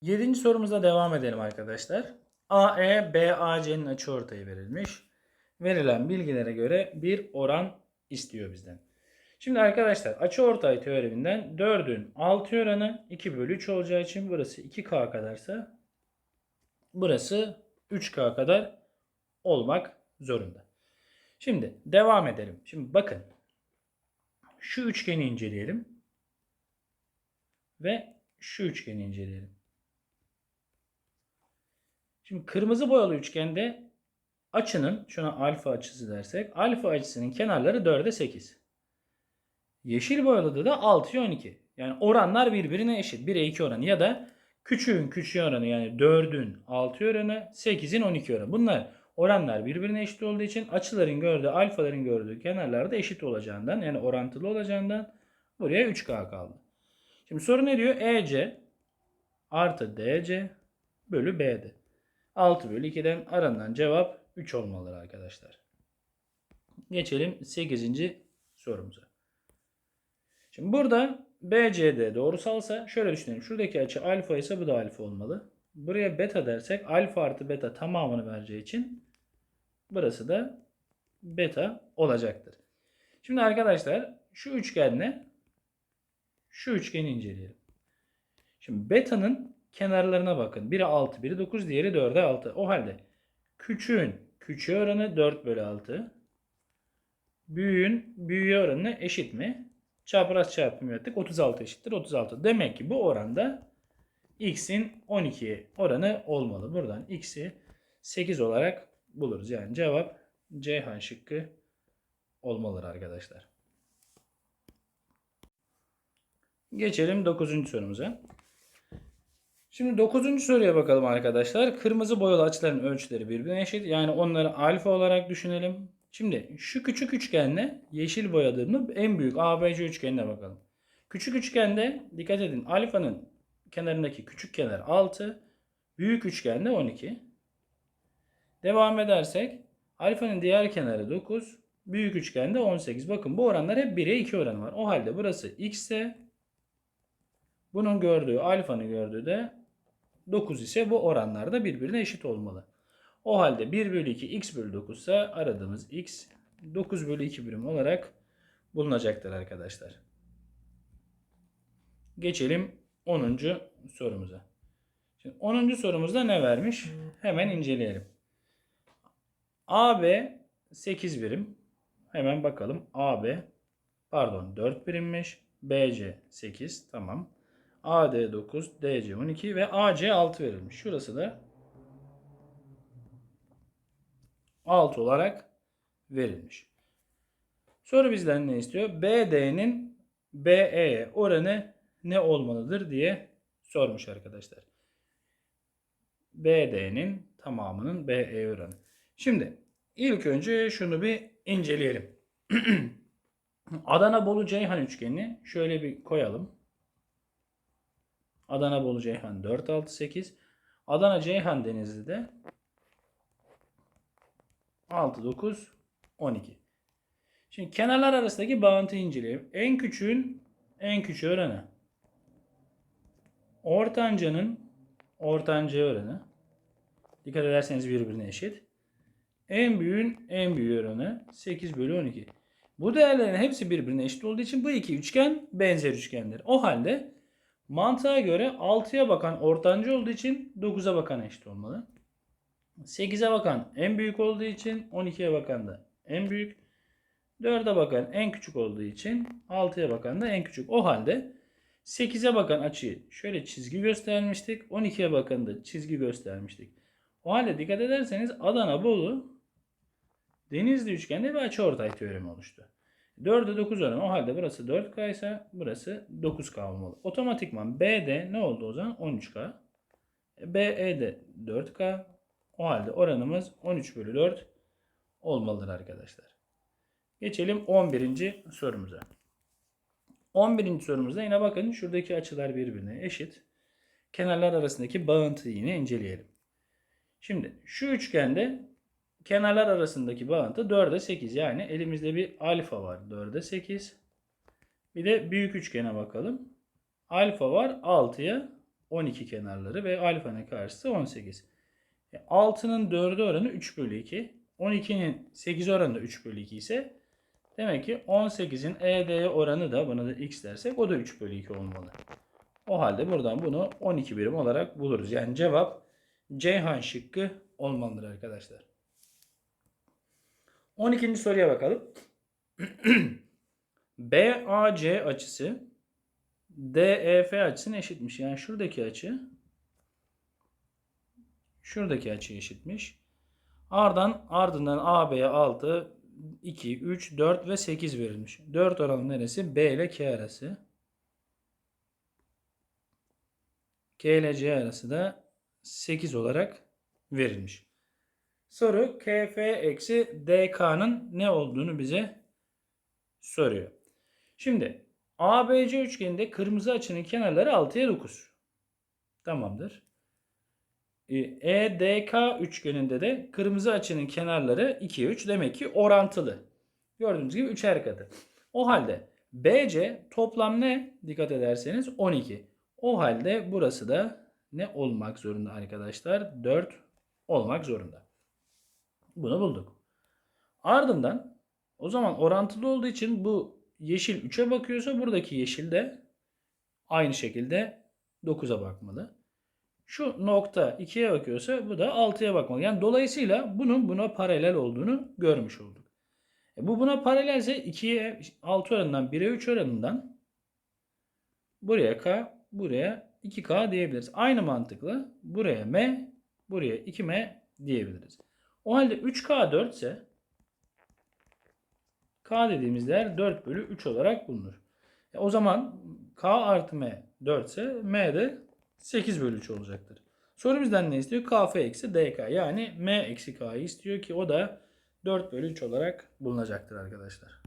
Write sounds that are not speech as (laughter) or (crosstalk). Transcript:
Yedinci sorumuza devam edelim arkadaşlar. AE, BAC'nin açıortayı verilmiş. Verilen bilgilere göre bir oran istiyor bizden. Şimdi arkadaşlar açıortay teoreminden 4'ün 6 oranı 2 bölü 3 olacağı için burası 2K kadarsa burası 3K kadar olmak zorunda. Şimdi devam edelim. Şimdi bakın şu üçgeni inceleyelim ve şu üçgeni inceleyelim. Şimdi kırmızı boyalı üçgende açının şuna alfa açısı dersek alfa açısının kenarları 4'e 8. Yeşil boyalıda da 6'ya 12. Yani oranlar birbirine eşit. 1'e 2 oranı ya da küçüğün küçüğe oranı yani 4'ün 6 oranı 8'in 12 oranı. Bunlar oranlar birbirine eşit olduğu için açıların gördüğü alfaların gördüğü kenarlar da eşit olacağından yani orantılı olacağından buraya 3K kaldı. Şimdi soru ne diyor? EC artı DC bölü BD. 6 bölü 2'den aranan cevap 3 olmalı arkadaşlar. Geçelim 8. sorumuza. Şimdi burada BCD doğrusalsa şöyle düşünelim. Şuradaki açı alfa ise bu da alfa olmalı. Buraya beta dersek alfa artı beta tamamını vereceği için burası da beta olacaktır. Şimdi arkadaşlar şu üçgenle şu üçgeni inceleyelim. Şimdi beta'nın kenarlarına bakın. Biri 6, biri 9, diğeri 4'e 6. O halde küçüğün küçüğe oranı 4 bölü 6. Büyüğün büyüğe oranı eşit mi? Çapraz çarpım yaptık. 36 eşittir 36. Demek ki bu oranda x'in 12 oranı olmalı. Buradan x'i 8 olarak buluruz. Yani cevap Ceyhan şıkkı olmalıdır arkadaşlar. Geçelim 9. sorumuza. Şimdi 9. soruya bakalım arkadaşlar. Kırmızı boyalı açıların ölçüleri birbirine eşit. Yani onları alfa olarak düşünelim. Şimdi şu küçük üçgenle yeşil boyadığımda en büyük ABC üçgenine bakalım. Küçük üçgende dikkat edin alfanın kenarındaki küçük kenar 6. Büyük üçgende 12. Devam edersek alfanın diğer kenarı 9. Büyük üçgende 18. Bakın bu oranlar hep 1'e 2 oranı var. O halde burası x ise bunun gördüğü alfanın gördüğü de 9 ise bu oranlar da birbirine eşit olmalı. O halde 1 bölü 2 x bölü 9 ise aradığımız x 9 bölü 2 birim olarak bulunacaktır arkadaşlar. Geçelim 10. sorumuza. Şimdi 10. sorumuzda ne vermiş? Hemen inceleyelim. AB 8 birim. Hemen bakalım. AB pardon 4 birimmiş. BC 8 tamam. AD 9, DC 12 ve AC 6 verilmiş. Şurası da 6 olarak verilmiş. Soru bizden ne istiyor? BD'nin BE'ye oranı ne olmalıdır diye sormuş arkadaşlar. BD'nin tamamının BE oranı. Şimdi ilk önce şunu bir inceleyelim. (clears throat) Adana Bolu Ceyhan üçgenini şöyle bir koyalım. Adana Bolu Ceyhan 4 6 8. Adana Ceyhan Denizli'de 6 9 12. Şimdi kenarlar arasındaki bağıntıyı inceleyelim. En küçüğün en küçüğü oranı. Ortancanın ortanca oranı. Dikkat ederseniz birbirine eşit. En büyüğün en büyüğü oranı 8 bölü 12. Bu değerlerin hepsi birbirine eşit olduğu için bu iki üçgen benzer üçgendir. O halde mantığa göre 6'ya bakan ortanca olduğu için 9'a bakan eşit olmalı. 8'e bakan en büyük olduğu için 12'ye bakan da en büyük. 4'e bakan en küçük olduğu için 6'ya bakan da en küçük. O halde 8'e bakan açıyı şöyle çizgi göstermiştik. 12'ye bakan da çizgi göstermiştik. O halde dikkat ederseniz Adana Bolu Denizli üçgende bir açıortay teoremi oluştu. 4'e 9 oranı. O halde burası 4K ise burası 9K olmalı. Otomatikman BD ne oldu o zaman? 13K. BE de 4K. O halde oranımız 13 bölü 4 olmalıdır arkadaşlar. Geçelim 11. sorumuza. 11. sorumuzda yine bakın şuradaki açılar birbirine eşit. Kenarlar arasındaki bağıntıyı yine inceleyelim. Şimdi şu üçgende kenarlar arasındaki bağıntı 4'e 8. Yani elimizde bir alfa var 4'e 8. Bir de büyük üçgene bakalım. Alfa var 6'ya 12 kenarları ve alfanın karşısı 18. E, 6'nın 4'ü oranı 3 bölü 2. 12'nin 8 oranı da 3 bölü 2 ise demek ki 18'in ED'ye oranı da buna da x dersek o da 3 bölü 2 olmalı. O halde buradan bunu 12 birim olarak buluruz. Yani cevap Ceyhan şıkkı olmalıdır arkadaşlar. 12. soruya bakalım. (clears throat) BAC açısı DEF açısına eşitmiş. Yani şuradaki açı şuradaki açı eşitmiş. Ardından ardından AB'ye 6, 2, 3, 4 ve 8 verilmiş. 4 oranı neresi? B ile K arası. K ile C arası da 8 olarak verilmiş. Soru KF eksi DK'nın ne olduğunu bize soruyor. Şimdi ABC üçgeninde kırmızı açının kenarları 6'ya 9. Tamamdır. E, EDK üçgeninde de kırmızı açının kenarları 2'ye 3. Demek ki orantılı. Gördüğünüz gibi 3'er katı. O halde BC toplam ne? Dikkat ederseniz 12. O halde burası da ne olmak zorunda arkadaşlar? 4 olmak zorunda. Bunu bulduk. Ardından o zaman orantılı olduğu için bu yeşil 3'e bakıyorsa buradaki yeşil de aynı şekilde 9'a bakmalı. Şu nokta 2'ye bakıyorsa bu da 6'ya bakmalı. Yani dolayısıyla bunun buna paralel olduğunu görmüş olduk. E bu buna paralelse 2'ye 6 oranından 1'e 3 oranından buraya K, buraya 2K diyebiliriz. Aynı mantıkla buraya M, buraya 2M diyebiliriz. O halde 3K 4 ise K dediğimiz değer 4 bölü 3 olarak bulunur. E o zaman K artı M 4 ise M de 8 bölü 3 olacaktır. Soru bizden ne istiyor? KF eksi DK yani M eksi K'yı istiyor ki o da 4 bölü 3 olarak bulunacaktır arkadaşlar.